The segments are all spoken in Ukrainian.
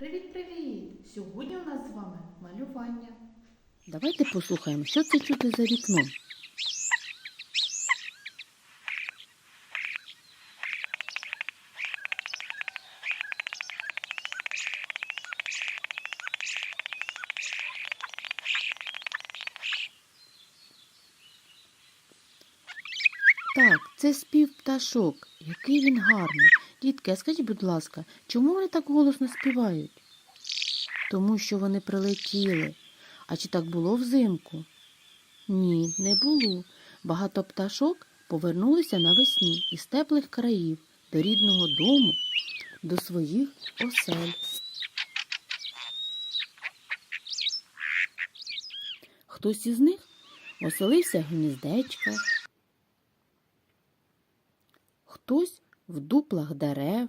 Привіт-привіт! Сьогодні у нас з вами малювання. Давайте послухаємо, що це чути за вікном. Так, це спів пташок. Який він гарний. Дітки, скажіть, будь ласка, чому вони так голосно співають? Тому що вони прилетіли. А чи так було взимку? Ні, не було. Багато пташок повернулися навесні із теплих країв до рідного дому, до своїх осель. Хтось із них оселився в гніздечках, хтось в дуплах дерев,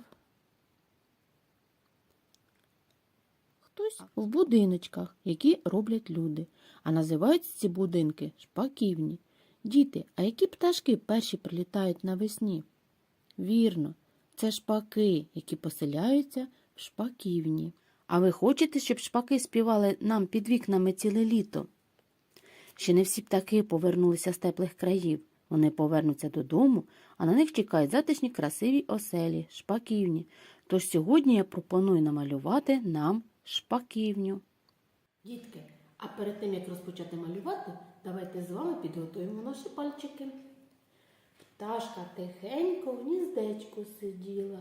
хтось в будиночках, які роблять люди, а називаються ці будинки шпаківні. Діти, а які пташки перші прилітають навесні? Вірно, це шпаки, які поселяються в шпаківні. А ви хочете, щоб шпаки співали нам під вікнами ціле літо? Ще не всі птахи повернулися з теплих країв. Вони повернуться додому, а на них чекають затишні красиві оселі, шпаківні. Тож сьогодні я пропоную намалювати нам шпаківню. Дітки, а перед тим як розпочати малювати, давайте з вами підготуємо наші пальчики. Пташка тихенько в гніздечку сиділа,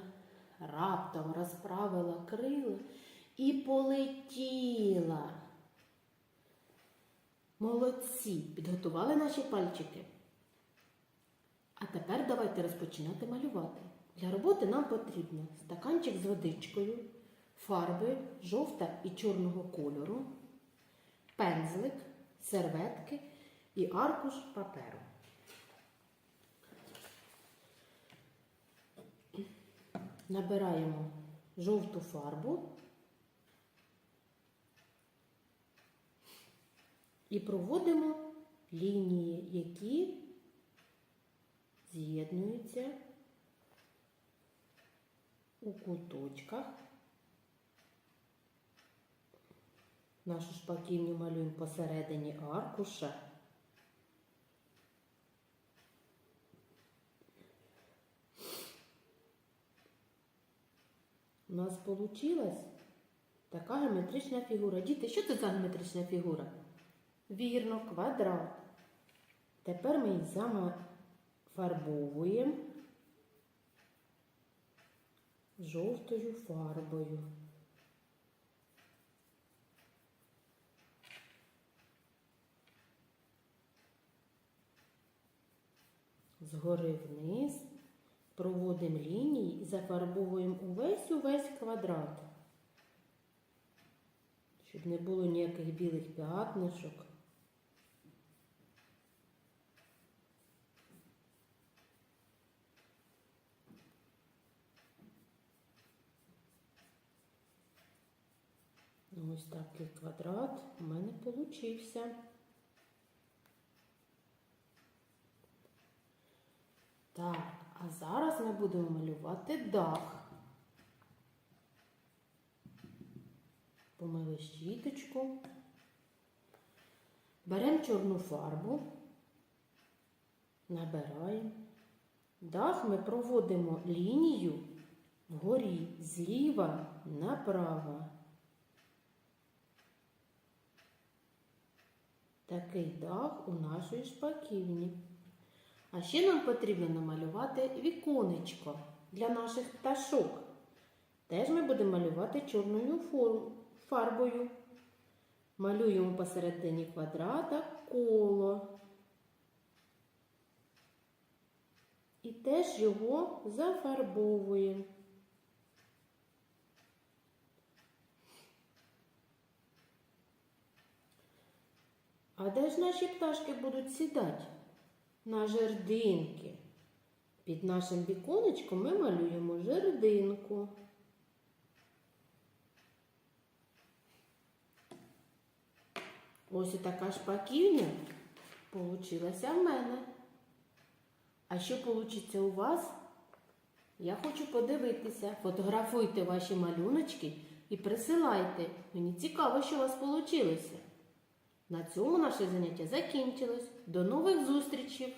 раптом розправила крила і полетіла. Молодці, підготували наші пальчики. А тепер давайте розпочинати малювати. Для роботи нам потрібно стаканчик з водичкою, фарби жовта і чорного кольору, пензлик, серветки і аркуш паперу. Набираємо жовту фарбу і проводимо лінії, які з'єднуються у куточках. Нашу шпаківню малюємо посередині аркуша. У нас вийшла така геометрична фігура. Діти, що це за геометрична фігура? Вірно, квадрат. Тепер ми її зафарбовуємо жовтою фарбою. Згори вниз проводимо лінії і зафарбовуємо увесь увесь квадрат, щоб не було ніяких білих п'ятнишок. Ось такий квадрат у мене получився. Так, а зараз ми будемо малювати дах. Помили щіточку. Беремо чорну фарбу, набираємо. Дах ми проводимо лінію вгорі зліва направо. Такий дах у нашої шпаківні. А ще нам потрібно намалювати віконечко для наших пташок. Теж ми будемо малювати чорною фарбою. Малюємо посередині квадрата коло. І теж його зафарбовуємо. А де ж наші пташки будуть сідати? На жердинки. Під нашим віконечком ми малюємо жердинку. Ось і така шпаківня получилася в мене. А що вийде у вас? Я хочу подивитися. Фотографуйте ваші малюночки і присилайте. Мені цікаво, що у вас вийшло. На цьому наше заняття закінчилось. До нових зустрічей!